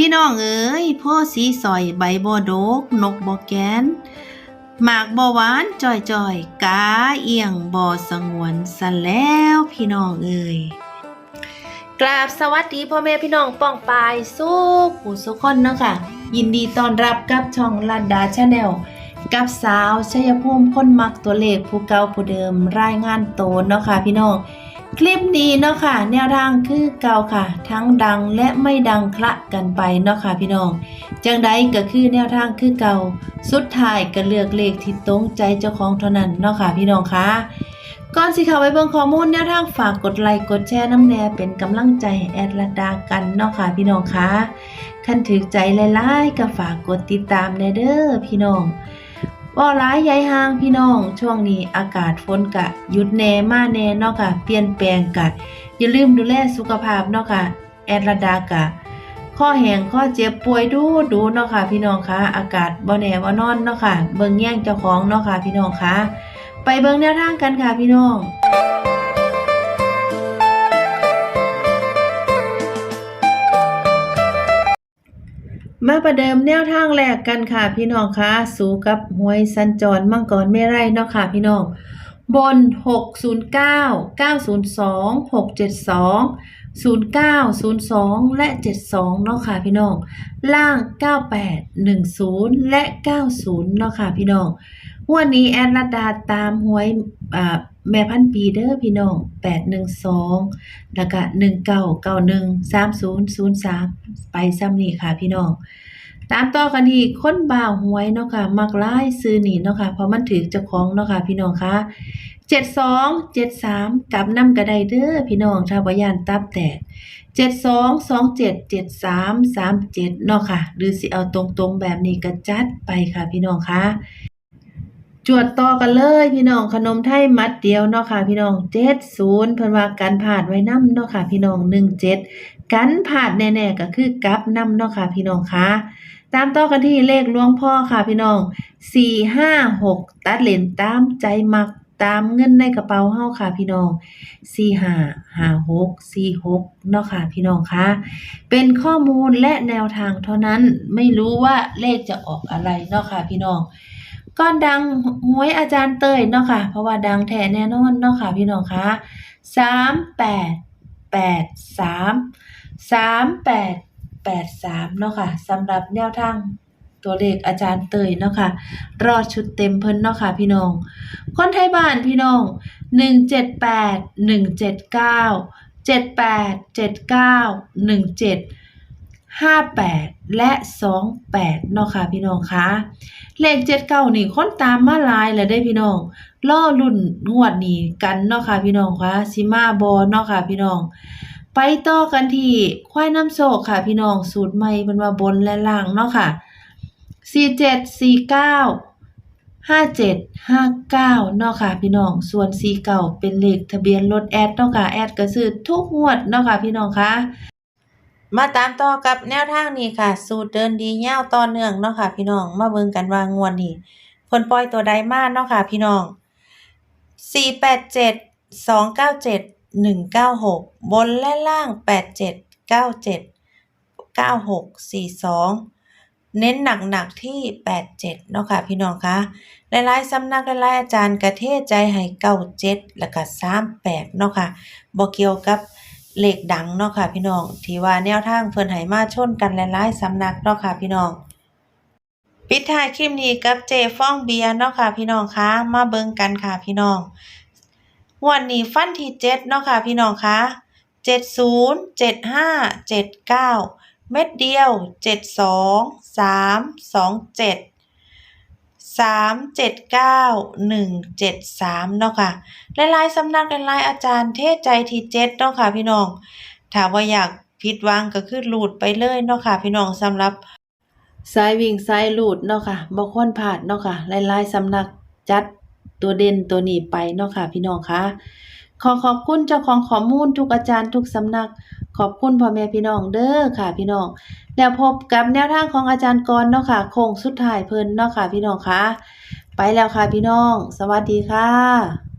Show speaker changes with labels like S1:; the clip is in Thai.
S1: พี่น้องเอ๋ยพ่อสีสอยใบบ่ดก นกบ่แกนหมากบ่หวานจ่อยจ่อยกาเอียงบ่สงวนสะแล้วพี่น้องเอ่ยกราบสวัสดีพ่อแม่พี่น้องป้องปายสู้ผู้สุกคนเนาะค่ะ ยินดีต้อนรับกับช่องลัดดาชาแนลกับสาวชัยภูมิคนมักตัวเลขผู้เก่าผู้เดิมรายงานโตเนาะค่ะพี่น้อง คลิปนี้เนาะค่ะแนวทางคือเก่าค่ะ ทั้งดังและไม่ดังคละกันไปเนาะค่ะพี่น้องจังใดก็คือแนวทางคือเก่าสุดท้ายก็เลือกเลขที่ตรงใจเจ้าของเท่านั้นเนาะค่ะพี่น้องคะก่อนสิข้าไปเบิ่งข้อมูลแนวทางฝากกดไลค์กดแชร์น้ำแน่เป็นกำลังใจแอดละดากันเนาะค่ะพี่น้องคะคันถึกใจหลายๆก็ฝากกดติดตามแนเด้อพี่น้อง ว่าร้ายยายห้างพี่น้อง ช่วงนี้อากาศฝนกะหยุดแน่มาแน่เนาะค่ะ เปลี่ยนแปลงกะ อย่าลืมดูแลสุขภาพเนาะค่ะ แอดระดากะ ข้อแหงข้อเจ็บป่วยดูดูเนาะค่ะ พี่น้องคะอากาศบ่แน่บ่นอนเนาะค่ะ เบิ่งแย่งเจ้าของเนาะค่ะ พี่น้องคะไปเบิ่งแนวทางกันค่ะพี่น้อง มาประเดิมแนวทางแรกกันค่ะพี่น้องคะสู่กับหวยสัญจรมังกรไม่ไรเนาะค่ะพี่น้อง บน 609 902 672 0902 และ 72 เนาะค่ะพี่น้อง ล่าง 98 10 และ 90 เนาะค่ะพี่น้องวันนี้แอดลัดดาตามหวยอ่า แม่พันปีเด้อพี่น้อง812แล้วก็1991 3003 ไปซ้ำนี่ค่ะพี่น้องตามต่อกันที่คนบ่าวหวยเนาะค่ะ มักหลายซื้อนี่เนาะค่ะ เพราะมันถือเจ้าของเนาะค่ะ พี่น้องคะ72 73กลับน้ำก็ไดเด้อพี่น้องถ้าบ่ย่านตับแตก72 27 73 37เนาะค่ะ หรือสิเอาตรงๆแบบนี้ก็จัดไปค่ะพี่น้องคะ จวดต่อกันเลยพี่น้องขนมไทยมัดเดียวเนาะค่ะ พี่น้อง70เพิ่นว่ากันผ่านไว้นํเนาะค่ะ พี่น้อง17กันผ่านแน่ๆก็คือกับนํเนาะค่ะ พี่น้องคะตามต่อกันที่เลขหลวงพ่อค่ะ พี่น้อง456ตัดเลนตามใจมักตามเงินในกระเป๋าเฮาค่ะพี่น้อง4556 46เนาะค่ะพี่น้องคะเป็นข้อมูลและแนวทางเท่านั้นไม่รู้ว่าเลขจะออกอะไรเนาะค่ะพี่น้อง ก้อนดังหวยอาจารย์เตยเนาะค่ะ เพราะว่าดังแท้แน่นอนเนาะค่ะพี่น้องคะสามแปดแปดสามสามแปดแปดสามเนาะค่ะสำหรับแนวทางตัวเลขอาจารย์เตยเนาะค่ะ รอดชุดเต็มเพิ่นเนาะค่ะพี่น้อง คนไทยบ้านพี่น้องหนึ่งเจ็ดแปดหนึ่งเจ็ดเก้าเจ็ดแปดเจ็ดเก้าหนึ่งเจ็ด ห้าแปดและสองแปดเนาะค่ะพี่น้องคะเลขเจ็ดเก้านี่คนตามมาหลายแล้วได้พี่น้องล่อรุ่นงวดนี้กันเนาะค่ะพี่น้องคะสิมาบอเนาะค่ะพี่น้อง ไปต่อกันที่ควายน้ำโศกค่ะ พี่น้องสูตรใหม่เป็นว่าบนและล่างเนาะค่ะสี่เจ็ดสี่เก้าห้าเจ็ดห้าเก้าเนาะค่ะพี่น้อง ส่วนสี่เก้าเป็นเลขทะเบียนรถแอดเนาะค่ะแอดก็ซื้อทุกงวดเนาะค่ะพี่น้องคะ มาตามต่อกับแนวทางนี้ค่ะ สูตรเดินดียาวต่อเนื่องเนาะค่ะ พี่น้องมาเบิ่งกันว่างวดนี้เพิ่นปล่อยตัวใดมาเนาะค่ะ พี่น้อง 487 297 196 บนและล่าง 87 97 96 42 เน้นหนักๆที่ 87 เนาะค่ะ พี่น้องคะหลายๆสำนักหลายๆอาจารย์กระเทศใจให้ 97 แล้วก็38 เนาะค่ะบ่เกี่ยวกับ เลขดังเนาะค่ะพี่น้องที่ว่าแนวทางเพิ่นให้มาชนกันหลายๆสำนักเนาะค่ะพี่น้องปิดท้ายคลิปนี้กับเจฟ้องเบียร์เนาะค่ะพี่น้องคะมาเบิ่งกันค่ะพี่น้องงวดนี้ฟันที่เจ็ดเนาะค่ะพี่น้องคะเจ็ดศูนย์เจ็ดห้าเจ็ดเก้าเม็ดเดียวเจ็ดสองสามสองเจ็ด สามเจ็ดเก้าหนึ่งเจ็ดสามเนาะค่ะหลายๆสำนักหลายๆอาจารย์เทศใจทีเจ็ดเนาะค่ะพี่น้องถ้าว่าอยากผิดวังก็คือหลุดไปเลยเนาะค่ะพี่น้องสำหรับสายวิ่งสายหลุดเนาะค่ะบ่ควรพลาดเนาะค่ะหลายๆสำนักจัดตัวเด่นตัวนี้ไปเนาะค่ะพี่น้องคะ ขอขอบคุณเจ้าของข้อมูลทุกอาจารย์ทุกสำนัก ขอบคุณพ่อแม่พี่น้องเด้อค่ะพี่น้อง แล้วพบกับแนวทางของอาจารย์กรเนาะค่ะโค้งสุดท้ายเพิ่นเนาะค่ะพี่น้องคะไปแล้วค่ะพี่น้อง สวัสดีค่ะ